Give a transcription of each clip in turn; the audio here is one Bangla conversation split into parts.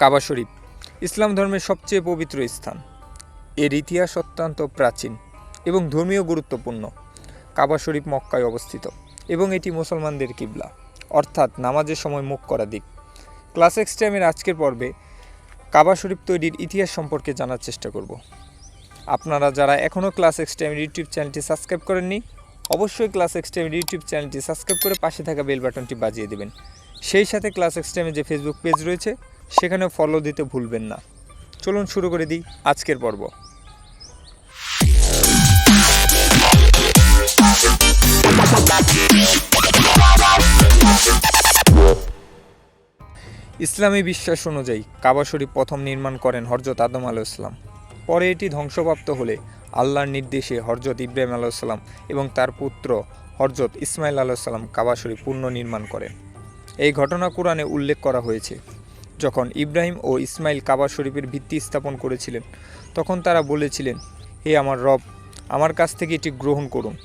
কাবা শরীফ, ইসলাম ধর্মের সবচেয়ে পবিত্র স্থান। এর ইতিহাস অত্যন্ত প্রাচীন এবং ধর্মীয় গুরুত্বপূর্ণ। কাবা শরীফ মক্কায় অবস্থিত এবং এটি মুসলমানদের কিবলা, অর্থাৎ নামাজের সময় মুখ করা দিক। ক্লাস এক্স এক্সট্রামের আজকের পর্বে কাবা শরীফ তৈরির ইতিহাস সম্পর্কে জানার চেষ্টা করব। আপনারা যারা এখনও ক্লাস এক্স এক্সট্রামের ইউটিউব চ্যানেলটি সাবস্ক্রাইব করেননি, অবশ্যই ক্লাস এক্সট্রামের ইউটিউব চ্যানেলটি সাবস্ক্রাইব করে পাশে থাকা বেল বাটনটি বাজিয়ে দেবেন। সেই সাথে ক্লাস এক্সট্রামের যে ফেসবুক পেজ রয়েছে সেখানেও ফলো দিতে ভুলবেন না। চলুন শুরু করে দিই আজকের পর্ব। ইসলামী বিশ্বাস অনুযায়ী কাবা শরীফ প্রথম নির্মাণ করেন হরজত আদম আলু ইসলাম পরে এটি ধ্বংসপ্রাপ্ত হলে আল্লাহর নির্দেশে হরজত ইব্রাহিম আলাইসাল্লাম এবং তার পুত্র হরজত ইসমাইল আলাইসাল্লাম কাবা শরীফ পুনর্নির্মাণ করেন। এই ঘটনা কোরআনে উল্লেখ করা হয়েছে। যখন ইব্রাহিম ও ইসমাইল কাবা শরীফের ভিত্তি স্থাপন করেছিলেন, তখন তারা বলেছিলেন, হে আমার রব, আমার কাছ থেকে এটি গ্রহণ করুন।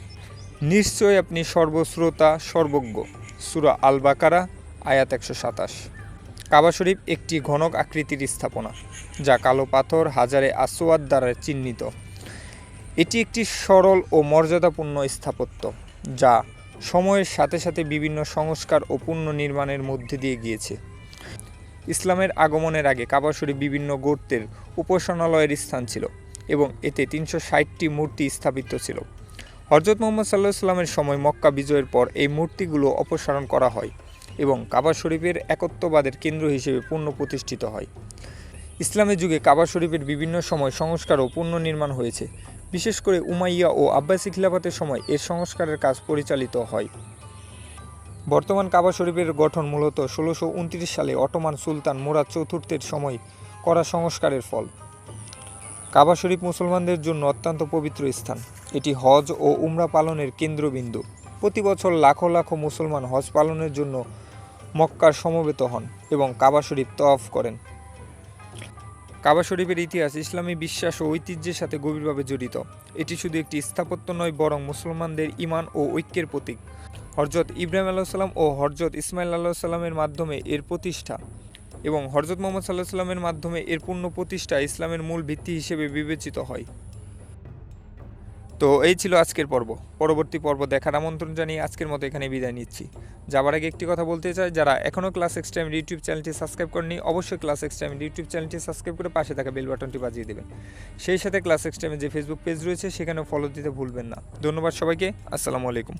নিশ্চয় আপনি সর্বশ্রোতা, সর্বজ্ঞ। সুরা আল বাকারা আয়াত একশো সাতাশ। কাবা শরীফ একটি ঘনক আকৃতির স্থাপনা, যা কালো পাথর, হাজারে আসোয়াদ দ্বারা চিহ্নিত। এটি একটি সরল ও মর্যাদাপূর্ণ স্থাপত্য, যা সময়ের সাথে সাথে বিভিন্ন সংস্কার ও পুনর্নির্মাণের মধ্যে দিয়ে গিয়েছে। ইসলামের আগমনের আগে কাবা শরীফ বিভিন্ন গোত্রের উপাসনালয়ের স্থান ছিল এবং এতে তিনশো ষাটটি মূর্তি স্থাপিত ছিল। হজরত মোহাম্মদ সাল্লাহ সাল্লামের সময় মক্কা বিজয়ের পর এই মূর্তিগুলো অপসারণ করা হয় এবং কাবা শরীফের একত্ববাদের কেন্দ্র হিসেবে পুনঃ প্রতিষ্ঠিত হয়। ইসলামের যুগে কাবা শরীফের বিভিন্ন সময় সংস্কার ও পুনর্নির্মাণ হয়েছে। বিশেষ করে উমাইয়া ও আব্বাসী খিলাফতের সময় এর সংস্কারের কাজ পরিচালিত হয়। বর্তমান কাবা শরীফের গঠন মূলত ষোলোশো সালে অটোমান সুলতান মুরাদ চতুর্থের সময় করা সংস্কারের ফল। কাবা শরীফ মুসলমানদের জন্য অত্যন্ত পবিত্র স্থান। এটি হজ ও উমরা পালনের কেন্দ্রবিন্দু। প্রতি বছর লাখো লাখো মুসলমান হজ পালনের জন্য মক্কার সমবেত হন এবং কাবা শরীফ তওয়াফ করেন। কাবা শরীফের ইতিহাস ইসলামী বিশ্বাস ও ঐতিহ্যের সাথে গভীরভাবে জড়িত। এটি শুধু একটি স্থাপত্য নয়, বরং মুসলমানদের ইমান ও ঐক্যের প্রতীক। হরজত ইব্রাহিম আল্লাহ সাল্লাম ও হরজত ইসমাইল আল্লাহ সাল্লামের মাধ্যমে এর প্রতিষ্ঠা এবং হরজত মোহাম্মদ সাল্লাহ সাল্লামের মাধ্যমে এর পূর্ণ প্রতিষ্ঠা ইসলামের মূল ভিত্তি হিসেবে বিবেচিত হয়। তো এই ছিল আজকের পর্ব। পরবর্তী পর্ব দেখার আমন্ত্রণ জানিয়ে আজকের মতো এখানে বিদায় নিচ্ছি। যাবার আগে একটি কথা বলতে চাই, যারা এখনও ক্লাস এক্স টাইম ইউটিউব চ্যানেলটি সাবস্ক্রাইব করেনি অবশ্যই ক্লাস এক্স টাইম ইউটিউব চ্যানেলটি সাবস্ক্রাইব করে পাশে থাকা বেল বাটনটি বাজিয়ে দেবেন। সেই সাথে ক্লাস এক্স টাইমের যে ফেসবুক পেজ রয়েছে, সেখানেও ফলো দিতে ভুলবেন না। ধন্যবাদ সবাইকে, আসসালামু আলাইকুম।